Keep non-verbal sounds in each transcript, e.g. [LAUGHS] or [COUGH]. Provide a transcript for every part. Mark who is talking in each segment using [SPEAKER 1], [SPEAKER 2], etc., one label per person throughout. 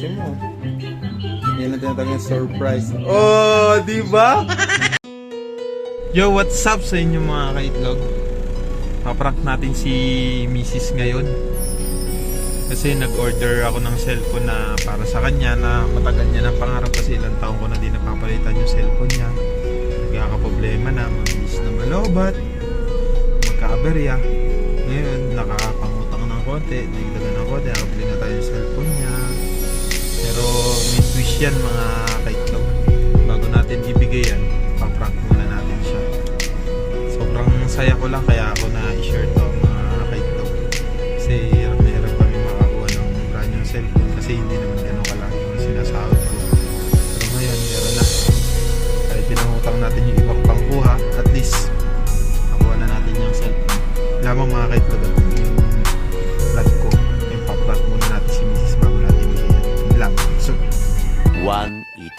[SPEAKER 1] Ayusin mo. Yan ang tinatawag yung surprise. Oh, di ba? [LAUGHS] Yo, what's up sa inyo mga kaitlog? Paprank natin si Mrs. ngayon. Kasi nag-order ako ng cellphone na para sa kanya na matagal niya ng pangarap kasi ilang taon ko na din napapalitan yung cellphone niya. Nagkakaproblema na, mabilis na malobat, magka-aberya. Ngayon, nakakapangutang ng konti, nagdagan ng konti, nakabili na tayo yan mga kaitlog. Bago natin ibigay yan, paprank muna natin siya. Sobrang saya ko lang kaya ako na i-share to mga kaitlog. Kasi hirap na hirap kami makakuha ng brand new cellphone kasi hindi naman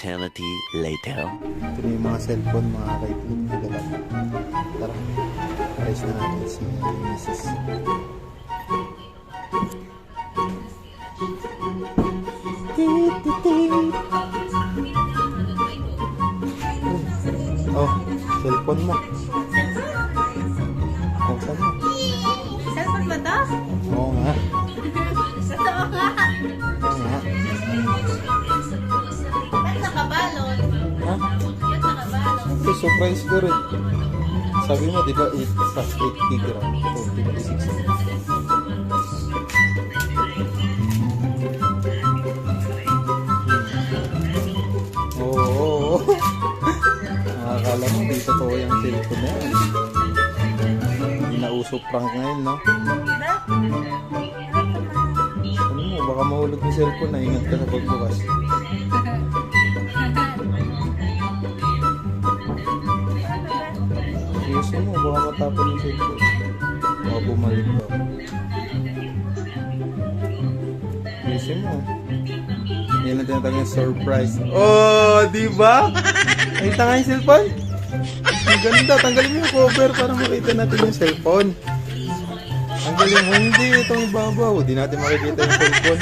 [SPEAKER 2] eternity later.
[SPEAKER 1] Ito na yung mga cellphone, mga kaibigan na galang. Tara, price na natin si Mrs. Oh, cellphone mo. Ito, surprise ko rin. Sabi mo, di ba, 8 plus 8 gig RAM? 56 gig. Oo, oo, oo. Nakakala mo, di totoo yung cellphone na yan. Hindi prank ngayon, no? Ano mo, baka mahulog yung cellphone na ingat ka sa pagbukas. Baka matapon yung cellphone. Baka bumalik ka. Ayusin mo. Yan ang tinatawag yung surprise. Oh, di ba? Nakita nga yung cellphone? Ang ganda. Tanggalin mo yung cover para makita natin yung cellphone. Tanggalin mo. Hindi, itong babaw. Di natin makikita yung cellphone.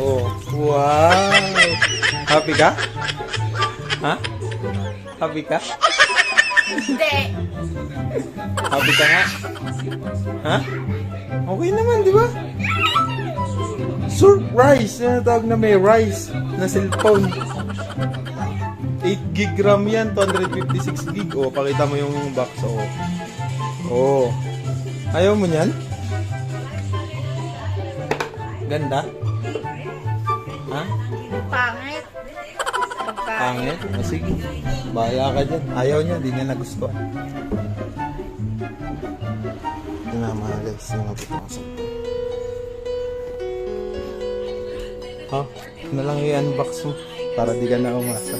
[SPEAKER 1] Oh, wow. Happy ka? Ha? Happy ka?
[SPEAKER 3] Hindi.
[SPEAKER 1] Happy ka nga? Ha? Okay naman, di ba? Surprise! Yan ang tawag na may rice na cellphone. 8 gig RAM yan, 256 gig. O, pakita mo yung box. O. Oh. Ayaw mo niyan? Ganda? Ha?
[SPEAKER 3] Pangit.
[SPEAKER 1] O sige. Bahala ka dyan. Ayaw niya, hindi niya nagustuhan. Ito na mga guys, yung sa Ha? Na lang i-unbox mo para di ka na umasa.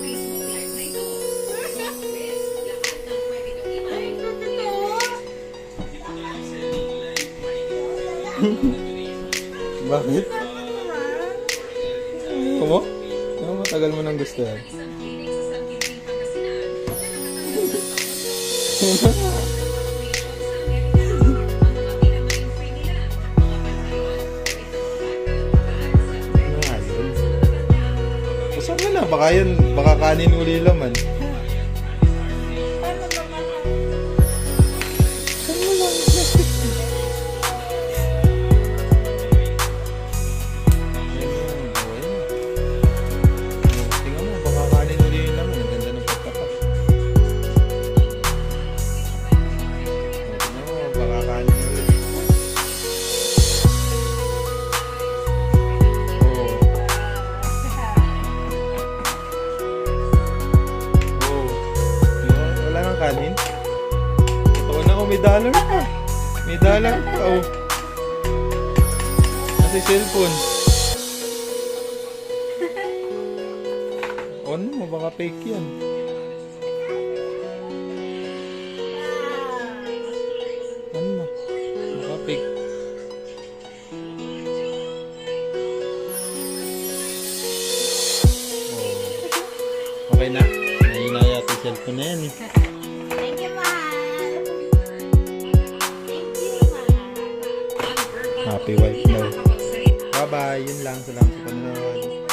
[SPEAKER 1] [LAUGHS] Bakit? Ano mo? Matagal mo nang gusto yan? [LAUGHS] Basta mo na, baka yun, baka kanin uli laman. Dollar pa. May dollar pa, oh. Kasi cellphone. On mo, baka fake yan. Ano mo? Baka fake. Oh. Okay na? Nahina yata cellphone na yan eh. Happy wife daw. Bye-bye. Yun lang. Salamat sa panonood.